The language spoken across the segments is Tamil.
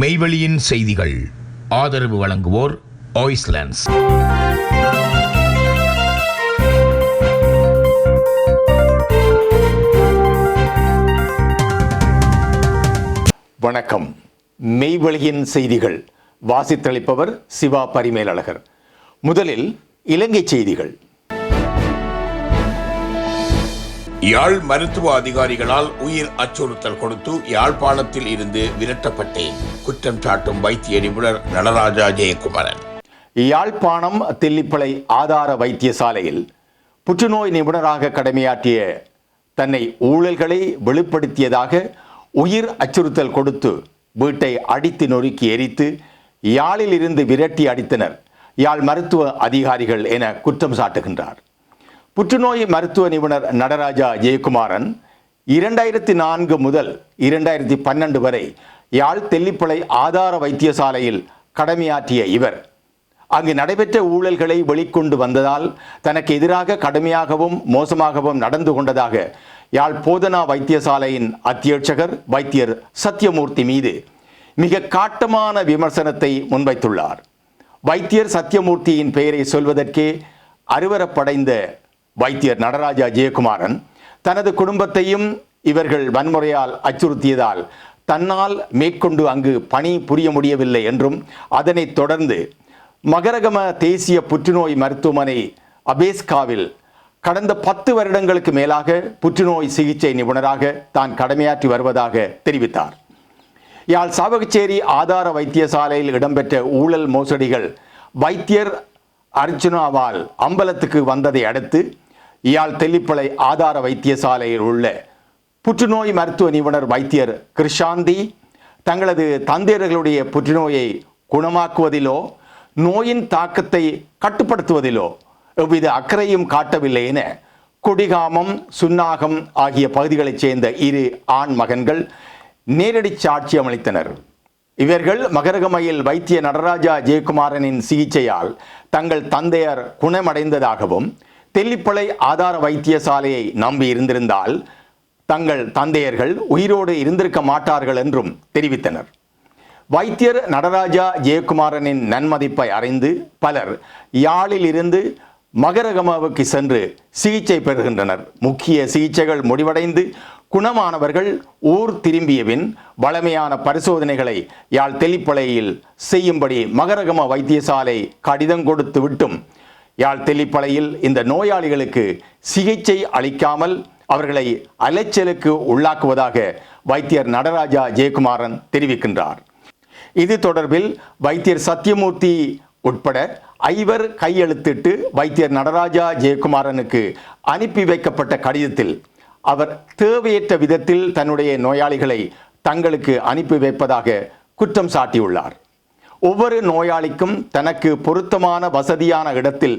மெய்வெளியின் செய்திகள். ஆதரவு வழங்குவோர் ஆய்ஸ்லாண்ட்ஸ் வணக்கம். மெய்வழியின் செய்திகள். வாசித்தளிப்பவர் சிவா பரிமேலழகர். முதலில் இலங்கை செய்திகள். யாழ் மருத்துவ அதிகாரிகளால் உயிர் அச்சுறுத்தல் கொடுத்து யாழ்ப்பாணத்தில் இருந்து விரட்டப்பட்டேன். குற்றம் சாட்டும் வைத்திய நிபுணர் நடராஜா ஜெயக்குமரன். யாழ்ப்பாணம் தில்லிப்பளை ஆதார வைத்தியசாலையில் புற்றுநோய் நிபுணராக கடமையாற்றிய தன்னை ஊழல்களை வெளிப்படுத்தியதாக உயிர் அச்சுறுத்தல் கொடுத்து வீட்டை அடித்து நொறுக்கி எரித்து யாழில் இருந்து விரட்டி அடித்தனர் யாழ் மருத்துவ அதிகாரிகள் என குற்றம் சாட்டுகின்றார். புற்றுநோய் மருத்துவ நிபுணர் நடராஜா ஜெயக்குமாரன் இரண்டாயிரத்தி நான்கு முதல் இரண்டாயிரத்தி பன்னெண்டு வரை யாழ் தெல்லிப்பளை ஆதார வைத்தியசாலையில் கடமையாற்றிய இவர். அங்கு நடைபெற்ற ஊழல்களை வெளிக்கொண்டு வந்ததால் தனக்கு எதிராக கடுமையாகவும் மோசமாகவும் நடந்து கொண்டதாக யாழ் போதனா வைத்தியசாலையின் அத்தியட்சகர் வைத்தியர் சத்யமூர்த்தி மீது மிக காட்டமான விமர்சனத்தை முன்வைத்துள்ளார். வைத்தியர் சத்யமூர்த்தியின் பெயரை சொல்வதற்கே அருவரப்படைந்த வைத்தியர் நடராஜா ஜெயக்குமாரன் தனது குடும்பத்தையும் இவர்கள் வன்முறையால் அச்சுறுத்தியதால் தன்னால் மேற்கொண்டு அங்கு பணி புரிய முடியவில்லை என்றும் அதனைத் தொடர்ந்து மகரகம தேசிய புற்றுநோய் மருத்துவமனை அபேஸ்காவில் கடந்த பத்து வருடங்களுக்கு மேலாக புற்றுநோய் சிகிச்சை நிபுணராக தான் கடமையாற்றி வருவதாக தெரிவித்தார். யாழ் சாவகச்சேரி ஆதார வைத்தியசாலையில் இடம்பெற்ற ஊழல் மோசடிகள் வைத்தியர் அர்ஜுனாவால் அம்பலத்துக்கு வந்ததை அடுத்து இயாழ் தெல்லிப்பளை ஆதார வைத்தியசாலையில் உள்ள புற்றுநோய் மருத்துவ நிபுணர் வைத்தியர் கிருஷாந்தி தங்களது தந்தையர்களுடைய புற்றுநோயை குணமாக்குவதிலோ நோயின் தாக்கத்தை கட்டுப்படுத்துவதிலோ எவ்வித அக்கறையும் காட்டவில்லை என கொடிகாமம் சுன்னாகம் ஆகிய பகுதிகளைச் சேர்ந்த இரு ஆண் மகன்கள் நேரடி சாட்சியம் அளித்தனர். இவர்கள் மகரகமையில் வைத்திய நடராஜா ஜெயக்குமாரனின் சிகிச்சையால் தங்கள் தந்தையர் குணமடைந்ததாகவும் தெல்லிப்பளை ஆதார வைத்தியசாலையை நம்பி இருந்திருந்தால் தங்கள் தந்தையர்கள் உயிரோடு இருந்திருக்க மாட்டார்கள் என்றும் தெரிவித்தனர். வைத்தியர் நடராஜா ஜெயக்குமாரனின் நன்மதிப்பை அறிந்து பலர் யாழில் இருந்து மகரகமாவுக்கு சென்று சிகிச்சை பெறுகின்றனர். முக்கிய சிகிச்சைகள் முடிவடைந்து குணமானவர்கள் ஊர் திரும்பியபின் வளமையான பரிசோதனைகளை யாழ் தெளிப்பளையில் செய்யும்படி மகரகம வைத்தியசாலை கடிதம் கொடுத்து விட்டும் யாழ் தெல்லிப்பளையில் இந்த நோயாளிகளுக்கு சிகிச்சை அளிக்காமல் அவர்களை அலைச்சலுக்கு உள்ளாக்குவதாக வைத்தியர் நடராஜா ஜெயக்குமாரன் தெரிவிக்கின்றார். இது தொடர்பில் வைத்தியர் சத்யமூர்த்தி உட்பட ஐவர் கையெழுத்திட்டு வைத்தியர் நடராஜா ஜெயக்குமாரனுக்கு அனுப்பி வைக்கப்பட்ட கடிதத்தில் அவர் தேவையற்ற விதத்தில் தன்னுடைய நோயாளிகளை தங்களுக்கு அனுப்பி வைப்பதாக குற்றம் சாட்டியுள்ளார். ஒவ்வொரு நோயாளிக்கும் தனக்கு பொருத்தமான வசதியான இடத்தில்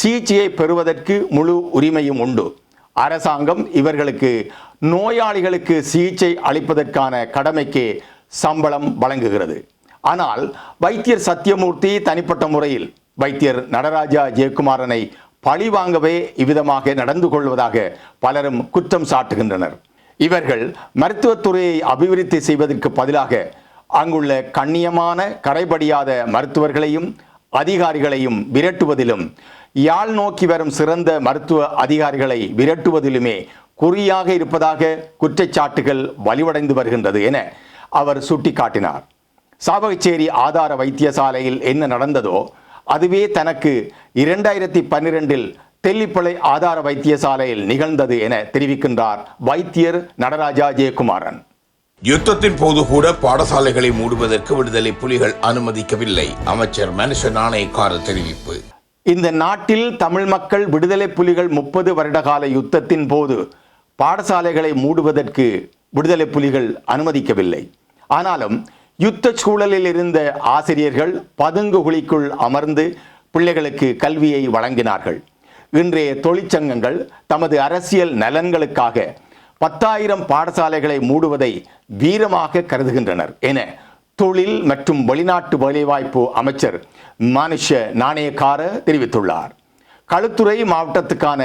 சிகிச்சையை பெறுவதற்கு முழு உரிமையும் உண்டு. அரசாங்கம் இவர்களுக்கு நோயாளிகளுக்கு சிகிச்சை அளிப்பதற்கான கடமைக்கு சம்பளம் வழங்குகிறது. ஆனால் வைத்தியர் சத்யமூர்த்தி தனிப்பட்ட முறையில் வைத்தியர் நடராஜா ஜெயக்குமாரனை பழிவாங்கவே இவ்விதமாக நடந்து கொள்வதாக பலரும் குற்றம் சாட்டுகின்றனர். இவர்கள் மருத்துவத்துறையை அபிவிருத்தி செய்வதற்கு பதிலாக அங்குள்ள கண்ணியமான கரைபடியாத மருத்துவர்களையும் அதிகாரிகளையும் விரட்டுவதிலும் யாழ் நோக்கி வரும் சிறந்த மருத்துவ அதிகாரிகளை விரட்டுவதிலுமே குறியாக இருப்பதாக குற்றச்சாட்டுகள் வலிவடைந்து வருகின்றது என அவர் சுட்டிக்காட்டினார். சாவகச்சேரி ஆதார வைத்தியசாலையில் என்ன நடந்ததோ அதுவே தனக்கு இரண்டாயிரத்தி பன்னிரெண்டில் தெல்லிப்பளை ஆதார வைத்தியசாலையில் நிகழ்ந்தது என தெரிவிக்கின்றார் வைத்தியர் நடராஜா ஜெயக்குமாரன். யுத்தத்தின் போது கூட பாடசாலைகளை மூடுவதற்கு விடுதலை புலிகள் அனுமதிக்கவில்லை. அமைச்சர் மனுஷ நாணயக்கார தெரிவிப்பு. இந்த நாட்டில் தமிழ் மக்கள் விடுதலை புலிகள் முப்பது வருடகால யுத்தத்தின் போது பாடசாலைகளை மூடுவதற்கு விடுதலை புலிகள் அனுமதிக்கவில்லை. ஆனாலும் யுத்த சூழலில் இருந்த ஆசிரியர்கள் பதுங்கு குழிக்குள் அமர்ந்து பிள்ளைகளுக்கு கல்வியை வழங்கினார்கள். இன்றைய தொழிற்சங்கங்கள் தமது அரசியல் நலன்களுக்காக பத்தாயிரம் பாடசாலைகளை மூடுவதை வீரமாக கருதுகின்றனர் என தொழில் மற்றும் வெளிநாட்டு வேலைவாய்ப்பு அமைச்சர் மனுஷ நாணயக்கார தெரிவித்துள்ளார். களுத்துறை மாவட்டத்துக்கான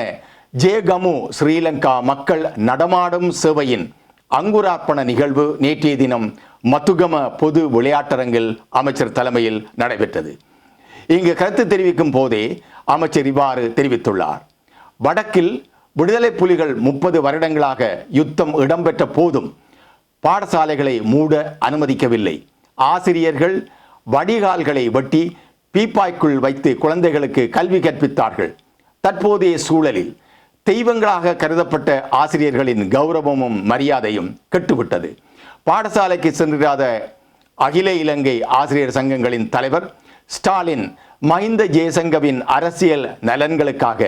ஜேகமு ஸ்ரீலங்கா மக்கள் நடமாடும் சேவையின் அங்குரார்ப்பண நிகழ்வு நேற்றைய தினம் மத்துகம பொது விளையாட்டரங்கில் அமைச்சர் தலைமையில் நடைபெற்றது. இங்கு கருத்து தெரிவிக்கும் போதே அமைச்சர் இவ்வாறு தெரிவித்துள்ளார். வடக்கில் விடுதலை புலிகள் முப்பது வருடங்களாக யுத்தம் இடம்பெற்ற போதும் பாடசாலைகளை மூட அனுமதிக்கவில்லை. ஆசிரியர்கள் வடிகால்களை வெட்டி பீப்பாய்க்குள் வைத்து குழந்தைகளுக்கு கல்வி கற்பித்தார்கள். தற்போதைய சூழலில் தெய்வங்களாக கருதப்பட்ட ஆசிரியர்களின் கௌரவமும் மரியாதையும் கெட்டுவிட்டது. பாடசாலைக்கு சென்றிராத அகில இலங்கை ஆசிரியர் சங்கங்களின் தலைவர் ஸ்டாலின் மஹிந்த ஜெயசங்கவின் அரசியல் நலன்களுக்காக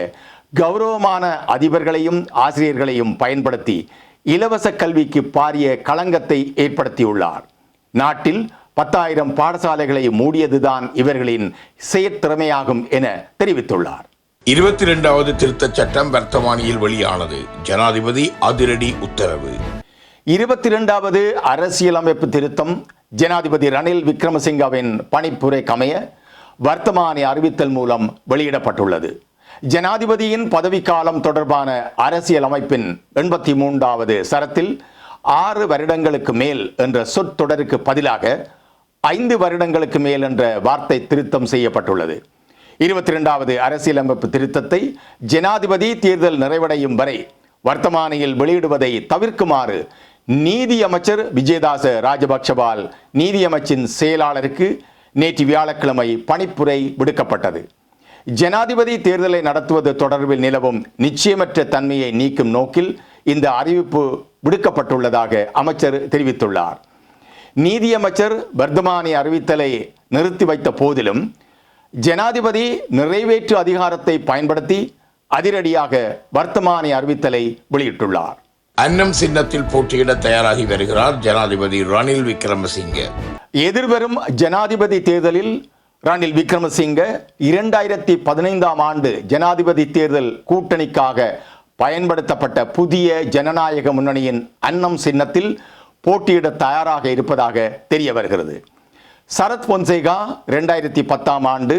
கௌரவமான அதிபர்களையும் ஆசிரியர்களையும் பயன்படுத்தி இலவச கல்விக்கு பாரிய களங்கத்தை ஏற்படுத்தியுள்ளார். நாட்டில் பத்தாயிரம் பாடசாலைகளை மூடியதுதான் இவர்களின் செயற்திறமையாகும் என தெரிவித்துள்ளார். இருபத்தி இரண்டாவது திருத்தச் சட்டம் வர்த்தமானியில் வெளியானது. ஜனாதிபதி அதிரடி உத்தரவு. இருபத்தி இரண்டாவது அரசியலமைப்பு திருத்தம். ஜனாதிபதி ரணில் விக்ரமசிங்கவின் பணிப்புரை கமைய வர்த்தமானி அறிவித்தல் மூலம் வெளியிடப்பட்டுள்ளது. ஜனாதிபதியின் பதவிக்காலம் தொடர்பான அரசியலமைப்பின் எண்பத்தி மூன்றாவது சரத்தில் ஆறு வருடங்களுக்கு மேல் என்ற சொற்றொடருக்கு பதிலாக ஐந்து வருடங்களுக்கு மேல் என்ற வார்த்தை திருத்தம் செய்யப்பட்டுள்ளது. இருபத்தி இரண்டாவது அரசியலமைப்பு திருத்தத்தை ஜனாதிபதி தேர்தல் நிறைவடையும் வரை வர்த்தமானியில் வெளியிடுவதை தவிர்க்குமாறு நீதி அமைச்சர் விஜயதாச ராஜபக்ஷவால் நீதியமைச்சின் செயலாளருக்கு நேற்று வியாழக்கிழமை பணிப்புரை விடுக்கப்பட்டது. ஜனாதிபதி தேர்தலை நடத்துவது தொடர்பில் நிலவும் நிச்சயமற்ற தன்மையை நீக்கும் நோக்கில் இந்த அறிவிப்பு விடுக்கப்பட்டுள்ளதாக அமைச்சர் தெரிவித்துள்ளார். நீதியமைச்சர் வர்த்தமானி அறிவித்தலை நிறுத்தி வைத்த போதிலும் ஜனாதிபதி நிறைவேற்று அதிகாரத்தை பயன்படுத்தி அதிரடியாக வர்த்தமானி அறிவித்தலை வெளியிட்டுள்ளார். அன்னம் சின்னத்தில் போட்டியிட தயாராகி வருகிறார் ஜனாதிபதி ரணில் விக்ரமசிங்கே. எதிர்வரும் ஜனாதிபதி தேர்தலில் ரணில் விக்ரமசிங்க இரண்டாயிரத்தி பதினைந்தாம் ஆண்டு ஜனாதிபதி தேர்தல் கூட்டணிக்காக பயன்படுத்தப்பட்ட புதிய ஜனநாயக முன்னணியின் அன்னம் சின்னத்தில் போட்டியிட தயாராக இருப்பதாக தெரிய வருகிறது. சரத் பொன்சேகா ரெண்டாயிரத்தி பத்தாம் ஆண்டு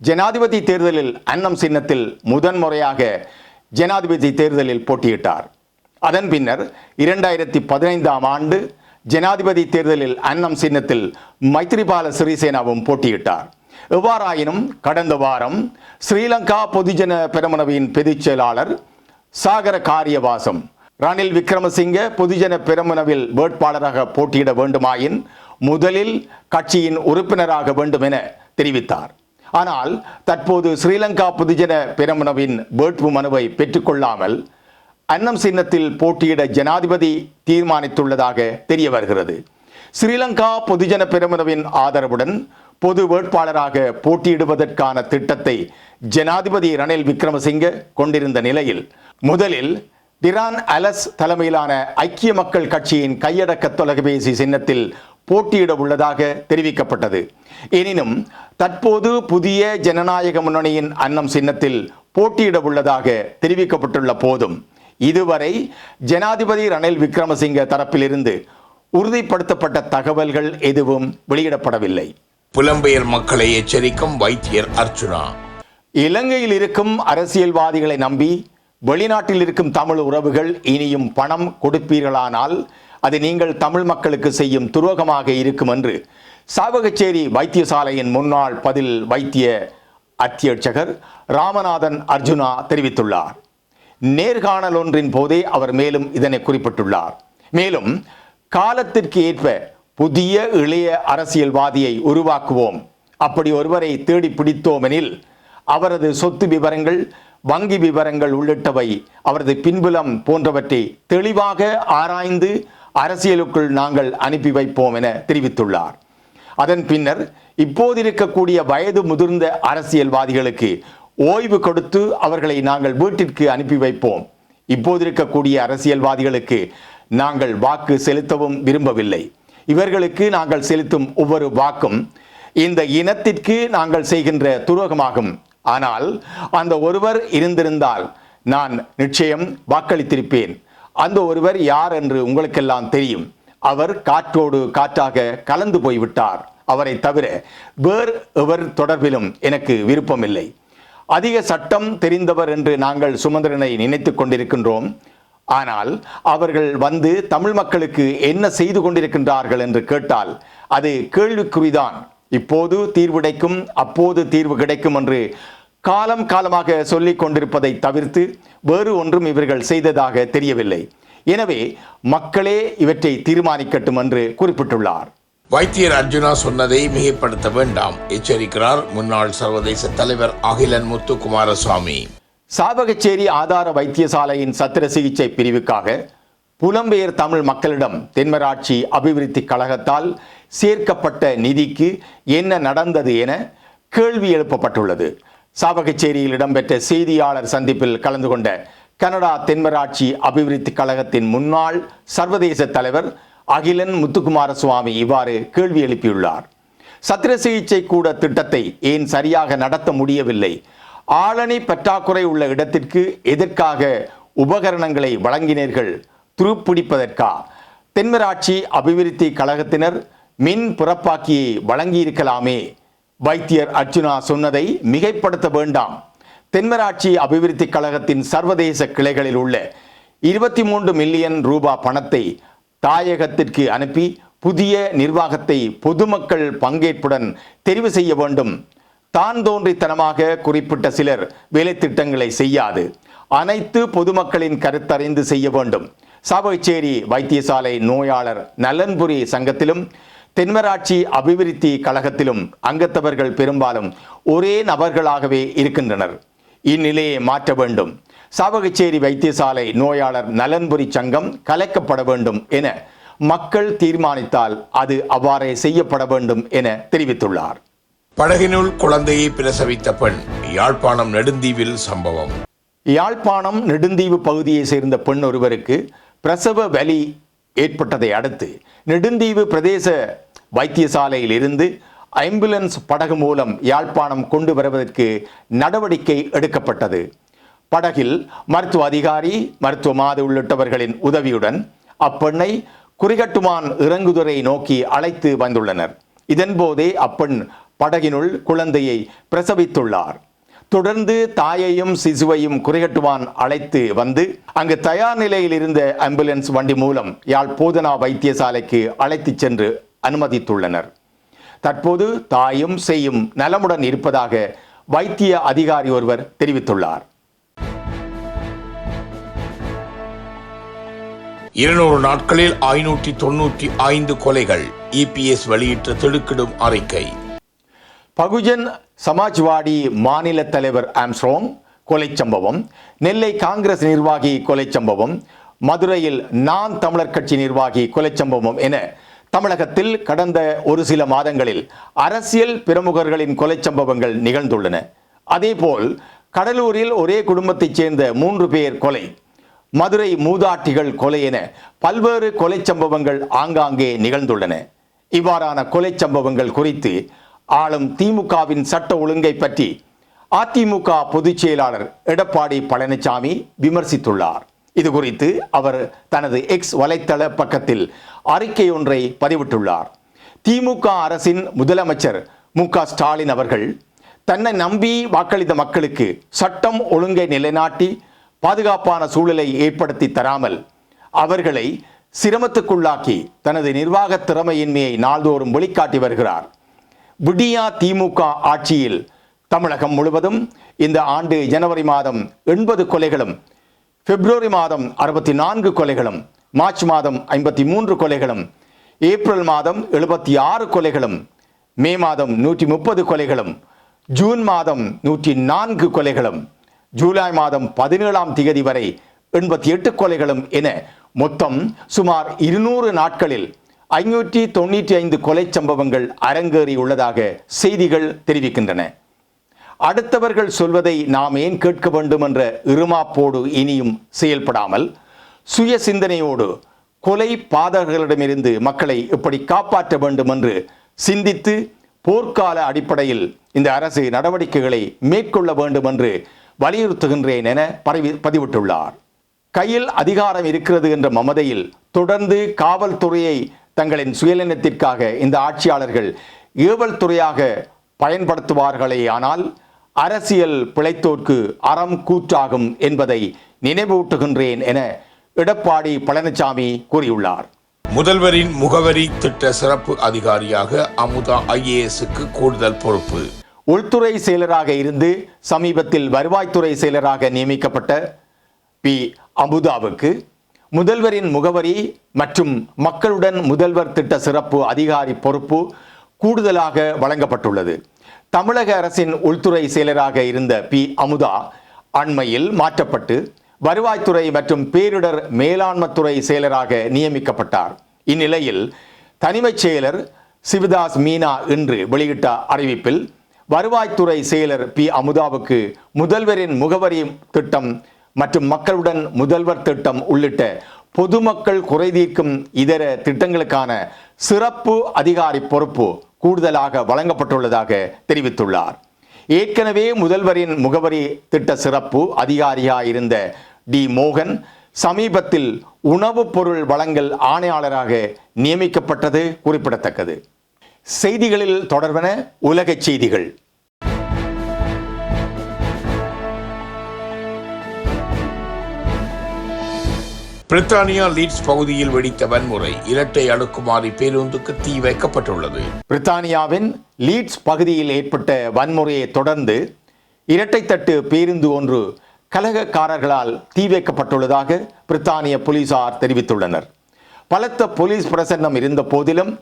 ஜனாதிபதி தேர்தலில் அன்னம் சின்னத்தில் முதன்முறையாக ஜனாதிபதி தேர்தலில் போட்டியிட்டார். அதன் பின்னர் இரண்டாயிரத்தி பதினைந்தாம் ஆண்டு ஜனாதிபதி தேர்தலில் அன்னம் சின்னத்தில் மைத்ரிபால சிறிசேனாவும் போட்டியிட்டார். எவ்வாறாயினும் கடந்த வாரம் ஸ்ரீலங்கா பொதுஜன பெருமனவின் பொதுச் செயலாளர் சாகர காரியவாசம் ரணில் விக்ரமசிங்க பொதுஜன பெருமனவில் வேட்பாளராக போட்டியிட வேண்டுமாயின் முதலில் கட்சியின் உறுப்பினராக வேண்டும் என தெரிவித்தார். ஆனால் தற்போது ஸ்ரீலங்கா பொதுஜன பெருமனவின் வேட்பு மனுவை பெற்றுக்கொள்ளாமல் அன்னம் சின்னத்தில் போட்டியிட ஜனாதிபதி தீர்மானித்துள்ளதாக தெரிய வருகிறது. ஸ்ரீலங்கா பொதுஜன பெருமனவின் ஆதரவுடன் பொது வேட்பாளராக போட்டியிடுவதற்கான திட்டத்தை ஜனாதிபதி ரணில் விக்ரமசிங்க கொண்டிருந்த நிலையில் முதலில் டிரான் அலஸ் தலைமையிலான ஐக்கிய மக்கள் கட்சியின் கையடக்க தொலைபேசி சின்னத்தில் போட்டியிட உள்ளதாக தெரிவிக்கப்பட்டது. எனினும் தற்போது புதிய ஜனநாயக முன்னணியின் அன்னம் சின்னத்தில் போட்டியிட உள்ளதாக தெரிவிக்கப்பட்டுள்ள போதும் இதுவரை ஜனாதிபதி ரணில் விக்ரமசிங்க தரப்பிலிருந்து உறுதிப்படுத்தப்பட்ட தகவல்கள் எதுவும் வெளியிடப்படவில்லை. புலம்பெயர் மக்களை எச்சரிக்கும் வைத்தியர் அர்ச்சுனா. இலங்கையில் இருக்கும் அரசியல்வாதிகளை நம்பி வெளிநாட்டில் இருக்கும் தமிழ் உறவுகள் இனியும் பணம் கொடுப்பீர்களானால் அது நீங்கள் தமிழ் மக்களுக்கு செய்யும் துரோகமாக இருக்கும் என்று சாவகச்சேரி வைத்தியசாலையின் முன்னாள் பதில் வைத்திய அத்தியட்சகர் ராமநாதன் அர்ஜுனா தெரிவித்துள்ளார். நேர்காணல் ஒன்றின் போதே அவர் மேலும் இதனை குறிப்பிட்டுள்ளார். மேலும் காலத்திற்கு ஏற்ப புதிய இளைய அரசியல்வாதியை உருவாக்குவோம். அப்படி ஒருவரை தேடி பிடித்தோமெனில் அவரது சொத்து விவரங்கள் வங்கி விவரங்கள் உள்ளிட்டவை அவரது பின்புலம் போன்றவற்றை தெளிவாக ஆராய்ந்து அரசியலுக்குள் நாங்கள் அனுப்பி வைப்போம் என தெரிவித்துள்ளார். அதன் பின்னர் இப்போது இருக்கக்கூடிய வயது முதிர்ந்த அரசியல்வாதிகளுக்கு ஓய்வு கொடுத்து அவர்களை நாங்கள் வீட்டிற்கு அனுப்பி வைப்போம். இப்போது இருக்கக்கூடிய அரசியல்வாதிகளுக்கு நாங்கள் வாக்கு செலுத்தவும் விரும்பவில்லை. இவர்களுக்கு நாங்கள் செலுத்தும் ஒவ்வொரு வாக்கும் இந்த இனத்திற்கு நாங்கள் செய்கின்ற துரோகமாகும். ஆனால் அந்த ஒருவர் இருந்திருந்தால் நான் நிச்சயம் வாக்களித்திருப்பேன். அந்த ஒருவர் யார் என்று உங்களுக்கெல்லாம் தெரியும். அவர் காற்றோடு காற்றாக கலந்து போய்விட்டார். அவரை தவிர வேறு எவர் தொடர்பிலும் எனக்கு விருப்பமில்லை. அதிக சட்டம் தெரிந்தவர் என்று நாங்கள் சுமந்திரனை நினைத்துக் கொண்டிருக்கின்றோம். ஆனால் அவர்கள் வந்து தமிழ் மக்களுக்கு என்ன செய்து கொண்டிருக்கின்றார்கள் என்று கேட்டால் அது கேள்விக்குறிதான். இப்போது தீர்வு கிடைக்கும் அப்போது தீர்வு கிடைக்கும் என்று காலம் காலமாக சொல்லிக் கொண்டிருப்பதை தவிர்த்து வேறு ஒன்றும் இவர்கள் செய்ததாக தெரியவில்லை. எனவே மக்களே இவற்றை தீர்மானிக்கட்டும் என்று குறிப்பிட்டுள்ளார். வைத்தியர் அர்ஜுனா சொன்னதை மிகைப்படுத்த வேண்டாம் எச்சரிக்கிறார் முன்னாள் சர்வதேச தலைவர் அகிலன் முத்துக்குமாரசுவாமி. சாவகச்சேரி ஆதார வைத்தியசாலையின் சத்திர சிகிச்சை பிரிவுக்காக புலம்பெயர் தமிழ் மக்களிடம் தென்மராட்சி அபிவிருத்தி கழகத்தால் சேர்க்கப்பட்ட நிதிக்கு என்ன நடந்தது என கேள்வி எழுப்பப்பட்டுள்ளது. சாவகச்சேரியில் இடம்பெற்ற செய்தியாளர் சந்திப்பில் கலந்து கொண்ட கனடா தென்மராட்சி அபிவிருத்தி கழகத்தின் முன்னாள் சர்வதேச தலைவர் அகிலன் முத்துக்குமார சுவாமி இவ்வாறு கேள்வி எழுப்பியுள்ளார். சத்திர சிகிச்சை கூட திட்டத்தை ஏன் சரியாக நடத்த முடியவில்லை? ஆளணி பற்றாக்குறை உள்ள இடத்திற்கு எதற்காக உபகரணங்களை வழங்கினீர்கள்? துருப்பிடிப்பதற்கா? தென்மராட்சி அபிவிருத்தி கழகத்தினர் மின் புறப்பாக்கியை வழங்கியிருக்கலாமே? வைத்தியர் அர்ச்சுனா சொன்னதை மிகைப்படுத்த வேண்டாம். தென்மராட்சி அபிவிருத்தி கழகத்தின் சர்வதேச கிளைகளில் உள்ள இருபத்தி மூன்று மில்லியன் ரூபா பணத்தை தாயகத்திற்கு அனுப்பி புதிய நிர்வாகத்தை பொதுமக்கள் பங்கேற்புடன் தெரிவு செய்ய வேண்டும். தான் தோன்றித்தனமாக குறிப்பிட்ட சிலர் வேலை திட்டங்களை செய்யாது. அனைத்து பொதுமக்களின் கருத்தறிந்து செய்ய வேண்டும். சாவகச்சேரி வைத்தியசாலை நோயாளர் நலன்புரி சங்கத்திலும் தென்மராட்சி அபிவிருத்தி கழகத்திலும் அங்கத்தவர்கள் பெரும்பாலும் ஒரே நபர்களாகவே இருக்கின்றனர். இந்நிலையை மாற்ற வேண்டும். சாவகச்சேரி வைத்தியசாலை நோயாளர் நலன்புரி சங்கம் கலைக்கப்பட வேண்டும் என மக்கள் தீர்மானித்தால் அது அவ்வாறே செய்யப்பட வேண்டும் என தெரிவித்துள்ளார். படகினுள் குழந்தையை பிரசவித்த பெண் யாழ்ப்பாணம் நெடுந்தீவில் சம்பவம். யாழ்ப்பாணம் நெடுந்தீவு பகுதியை சேர்ந்த பெண் ஒருவருக்கு பிரசவ வலி ஏற்பட்டதை அடுத்து நெடுந்தீவு பிரதேச வைத்தியசாலையில் இருந்து ஆம்புலன்ஸ் படகு மூலம் யாழ்ப்பாணம் கொண்டு வருவதற்கு நடவடிக்கை எடுக்கப்பட்டது. படகில் மருத்துவ அதிகாரி மருத்துவ மாது உள்ளிட்டவர்களின் உதவியுடன் அப்பெண்ணை குறிகட்டுமான் இறங்குதுறை நோக்கி அழைத்து வந்துள்ளனர். இதன்போதே அப்பெண் படகினுள் குழந்தையை பிரசவித்துள்ளார். தொடர்ந்து தாயையும் சிசுவையும் குறிகட்டுவான் அழைத்து வந்து அங்கு தயார் நிலையில் இருந்த ஆம்புலன்ஸ் வண்டி மூலம் யாழ் போதனா வைத்தியசாலைக்கு அழைத்துச் சென்று அனுமதித்துள்ளனர். தற்போது தாயும் செய்யும் நலமுடன் இருப்பதாக வைத்திய அதிகாரி ஒருவர் தெரிவித்துள்ளார். இருநூறு நாட்களில் ஐநூற்றி தொன்னூற்றி ஐந்து கொலைகள். இபிஎஸ் வெளியிட்ட திடுக்கிடும் அறிக்கை. பகுஜன் சமாஜ்வாடி மாநில தலைவர் ஆம்ஸ்ட்ராங் கொலை சம்பவம். நெல்லை காங்கிரஸ் நிர்வாகி கொலை சம்பவம். மதுரையில் நான் தமிழர் கட்சி நிர்வாகி கொலை சம்பவம் என தமிழகத்தில் கடந்த ஒரு சில மாதங்களில் அரசியல் பிரமுகர்களின் கொலை சம்பவங்கள் நிகழ்ந்துள்ளன. அதேபோல் கடலூரில் ஒரே குடும்பத்தைச் சேர்ந்த மூன்று பேர் கொலை. மதுரை மூதாட்டிகள் கொலை என பல்வேறு கொலை சம்பவங்கள் ஆங்காங்கே நிகழ்ந்துள்ளன. இவ்வாறான கொலை சம்பவங்கள் குறித்து ஆளும் திமுகவின் சட்ட ஒழுங்கை பற்றி அதிமுக பொதுச் செயலாளர் எடப்பாடி பழனிசாமி விமர்சித்துள்ளார். இது குறித்து அவர் தனது எக்ஸ் வலைத்தள பக்கத்தில் அறிக்கை ஒன்றை பதிவிட்டுள்ளார். திமுக அரசின் முதலமைச்சர் மு க ஸ்டாலின் அவர்கள் தன்னை நம்பி வாக்களித்த மக்களுக்கு சட்டம் ஒழுங்கை நிலைநாட்டி பாதுகாப்பான சூழலை ஏற்படுத்தி தராமல் அவர்களை சிரமத்துக்குள்ளாக்கி தனது நிர்வாக திறமையின்மையை நாள்தோறும் வெளிக்காட்டி வருகிறார். விடியா திமுக ஆட்சியில் தமிழகம் முழுவதும் இந்த ஆண்டு ஜனவரி மாதம் எண்பது கொலைகளும் பிப்ரவரி மாதம் அறுபத்தி நான்கு கொலைகளும் மார்ச் மாதம் ஐம்பத்தி மூன்று கொலைகளும் ஏப்ரல் மாதம் எழுபத்தி ஆறு கொலைகளும் மே மாதம் நூற்றி முப்பது கொலைகளும் ஜூன் மாதம் நூற்றி நான்கு கொலைகளும் ஜூலை மாதம் பதினேழாம் திகதி வரை எண்பத்தி எட்டு கொலைகளும் என மொத்தம் சுமார் இருநூறு நாட்களில் ஐநூற்றி தொண்ணூற்றி ஐந்து கொலை சம்பவங்கள் அரங்கேறியுள்ளதாக செய்திகள் தெரிவிக்கின்றன. அடுத்தவர்கள் சொல்வதை நாம் ஏன் கேட்க வேண்டும் என்ற இருமாப்போடு இனியும் செயல்படாமல் சுய சிந்தனையோடு கொலை பாதகர்களிடமிருந்து மக்களை எப்படி காப்பாற்ற வேண்டும் என்று சிந்தித்து போர்க்கால அடிப்படையில் இந்த அரசு நடவடிக்கைகளை மேற்கொள்ள வேண்டும் என்று வலியுறுத்துகின்றேன் என பரவி பதிவிட்டுள்ளார். கையில் அதிகாரம் இருக்கிறது என்ற மமதையில் தொடர்ந்து காவல்துறையை தங்களின் சுயநலத்திற்காக இந்த ஆட்சியாளர்கள் ஏவல் துறையாக பயன்படுத்துவார்களே ஆனால் அரசியல் பிழைத்தோர்க்கு அறம் கூற்றாகும் என்பதை நினைவூட்டுகின்றேன் என எடப்பாடி பழனிசாமி கூறியுள்ளார். முதல்வரின் முகவரி திட்ட சிறப்பு அதிகாரியாக அமுதா ஐஏஎஸ்க்கு கூடுதல் பொறுப்பு. உள்துறை செயலராக இருந்து சமீபத்தில் வருவாய்த்துறை செயலராக நியமிக்கப்பட்ட பி. அமுதாவுக்கு முதல்வரின் முகவரி மற்றும் மக்களுடன் முதல்வர் திட்ட சிறப்பு அதிகாரி பொறுப்பு கூடுதலாக வழங்கப்பட்டுள்ளது. தமிழக அரசின் உள்துறை செயலராக இருந்த பி. அமுதா அண்மையில் மாற்றப்பட்டு வருவாய்த்துறை மற்றும் பேரிடர் மேலாண்மைத்துறை செயலராக நியமிக்கப்பட்டார். இந்நிலையில் தனிமைச் செயலர் சிவதாஸ் மீனா இன்று வெளியிட்ட அறிவிப்பில் வருவாய்த்துறை செயலர் பி. அமுதாவுக்கு முதல்வரின் முகவரி திட்டம் மற்றும் மக்களுடன் முதல்வர் திட்டம் உள்ளிட்ட பொதுமக்கள் குறைதீர்க்கும் இதர திட்டங்களுக்கான சிறப்பு அதிகாரி பொறுப்பு கூடுதலாக வழங்கப்பட்டுள்ளதாக தெரிவித்துள்ளார். ஏற்கனவே முதல்வரின் முகவரி திட்ட சிறப்பு அதிகாரியாக இருந்த டி. மோகன் சமீபத்தில் உணவுப் பொருள் வழங்கல் ஆணையாளராக நியமிக்கப்பட்டது குறிப்பிடத்தக்கது. செய்திகளில் தொடர்பன உலகச் செய்திகள். பிரித்தானியா லீட்ஸ் பகுதியில் வெடித்த வன்முறை இரட்டை அடுக்குமாறி பேருந்துக்கு தீ வைக்கப்பட்டுள்ளது. பிரித்தானியாவின் லீட்ஸ் பகுதியில் ஏற்பட்ட வன்முறையை தொடர்ந்து இரட்டைத்தட்டு பேருந்து ஒன்று கலகக்காரர்களால் தீ வைக்கப்பட்டுள்ளதாக பிரித்தானிய போலீசார் தெரிவித்துள்ளனர். பலத்த போலீஸ் பிரசன்னம் இருந்த போதிலும்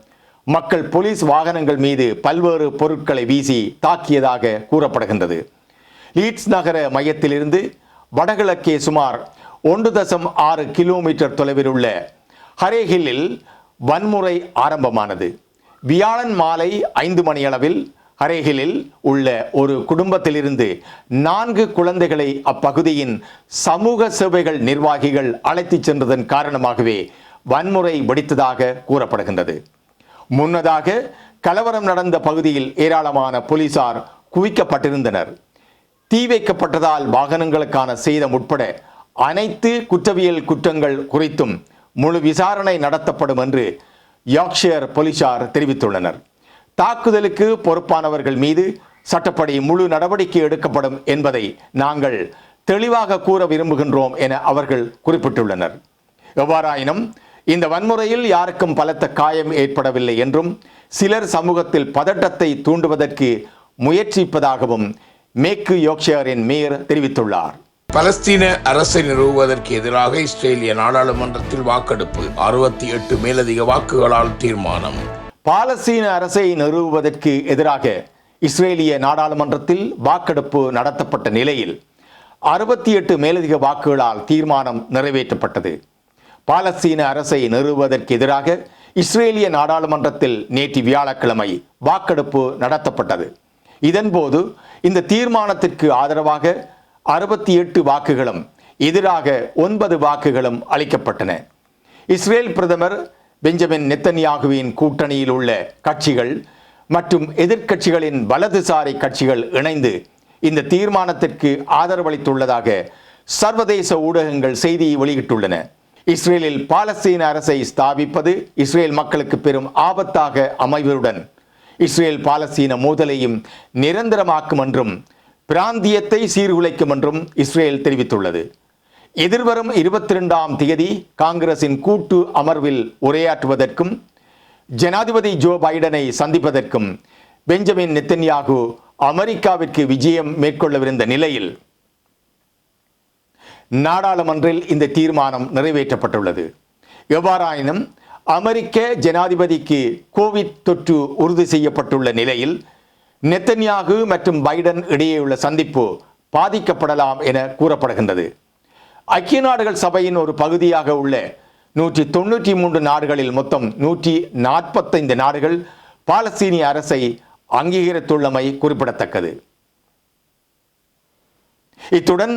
மக்கள் போலீஸ் வாகனங்கள் மீது பல்வேறு பொருட்களை வீசி தாக்கியதாக கூறப்படுகின்றது. லீட்ஸ் நகர மையத்திலிருந்து வடகிழக்கே சுமார் ஒன்று தசம் ஆறு கிலோமீட்டர் தொலைவில் உள்ள ஹரேஹில்லில் வன்முறை ஆரம்பமானது. வியாழன் மாலை ஐந்து மணியளவில் ஹரேஹிலில் உள்ள ஒரு குடும்பத்திலிருந்து நான்கு குழந்தைகளை அப்பகுதியின் சமூக சேவைகள் நிர்வாகிகள் அழைத்துச் சென்றதன் காரணமாகவே வன்முறை வெடித்ததாக கூறப்படுகின்றது. முன்னதாக கலவரம் நடந்த பகுதியில் ஏராளமான போலீசார் குவிக்கப்பட்டிருந்தனர். தீ வைக்கப்பட்டதால் வாகனங்களுக்கான சேதம் உட்பட அனைத்து குற்றவியல் குற்றங்கள் குறித்தும் முழு விசாரணை நடத்தப்படும் என்று யாக்ஷியர் போலீசார் தெரிவித்துள்ளனர். தாக்குதலுக்கு பொறுப்பானவர்கள் மீது சட்டப்படி முழு நடவடிக்கை எடுக்கப்படும் என்பதை நாங்கள் தெளிவாக கூற விரும்புகின்றோம் என அவர்கள் குறிப்பிட்டுள்ளனர். எவ்வாறாயினும் இந்த வன்முறையில் யாருக்கும் பலத்த காயம் ஏற்படவில்லை என்றும் சிலர் சமூகத்தில் பதட்டத்தை தூண்டுவதற்கு முயற்சிப்பதாகவும் மேற்கு யோக்ஷயரின் மேயர் தெரிவித்துள்ளார். பலஸ்தீன அரசை நிறுவுவதற்கு எதிராக இஸ்ரேலிய நாடாளுமன்றத்தில் வாக்கெடுப்பு அறுபத்தி எட்டு மேலதிக வாக்குகளால் தீர்மானம். பாலஸ்தீன அரசை நிறுவுவதற்கு எதிராக இஸ்ரேலிய நாடாளுமன்றத்தில் வாக்கெடுப்பு நடத்தப்பட்ட நிலையில் அறுபத்தி எட்டு மேலதிக வாக்குகளால் தீர்மானம் நிறைவேற்றப்பட்டது. பாலஸ்தீன அரசை நிறுவுவதற்கு எதிராக இஸ்ரேலிய நாடாளுமன்றத்தில் நேற்று வியாழக்கிழமை வாக்கெடுப்பு நடத்தப்பட்டது. இதன்போது இந்த தீர்மானத்திற்கு ஆதரவாக அறுபத்தி எட்டு வாக்குகளும் எதிராக ஒன்பது வாக்குகளும் அளிக்கப்பட்டன. இஸ்ரேல் பிரதமர் பெஞ்சமின் நெத்தன்யாகுவின் கூட்டணியில் உள்ள கட்சிகள் மற்றும் எதிர்க்கட்சிகளின் வலதுசாரி கட்சிகள் இணைந்து இந்த தீர்மானத்திற்கு ஆதரவளித்துள்ளதாக சர்வதேச ஊடகங்கள் செய்தியை வெளியிட்டுள்ளன. இஸ்ரேலில் பாலஸ்தீன அரசை ஸ்தாபிப்பது இஸ்ரேல் மக்களுக்கு பெரும் ஆபத்தாக அமைவதுடன் இஸ்ரேல் பாலஸ்தீன மோதலையும் நிரந்தரமாக்கும் என்றும் பிராந்தியத்தை சீர்குலைக்கும் என்றும் இஸ்ரேல் தெரிவித்துள்ளது. எதிர்வரும் இருபத்தி ரெண்டாம் தேதி காங்கிரசின் கூட்டு அமர்வில் உரையாற்றுவதற்கும் ஜனாதிபதி ஜோ பைடனை சந்திப்பதற்கும் பெஞ்சமின் நெத்தன்யாகு அமெரிக்காவிற்கு விஜயம் மேற்கொள்ளவிருந்த நிலையில் நாடாளுமன்றில் இந்த தீர்மானம் நிறைவேற்றப்பட்டுள்ளது. எவ்வாறாயினும் அமெரிக்க ஜனாதிபதிக்கு கோவிட் தொற்று உறுதி செய்யப்பட்டுள்ள நிலையில் நெத்தன்யாகு மற்றும் பைடன் இடையேயுள்ள சந்திப்பு பாதிக்கப்படலாம் என கூறப்படுகின்றது. ஐக்கிய நாடுகள் சபையின் ஒரு பகுதியாக உள்ள நூற்றி தொண்ணூற்றி மூன்று நாடுகளில் மொத்தம் நூற்றி நாற்பத்தைந்து நாடுகள் பாலஸ்தீனிய அரசை அங்கீகரித்துள்ளமை குறிப்பிடத்தக்கது. இத்துடன்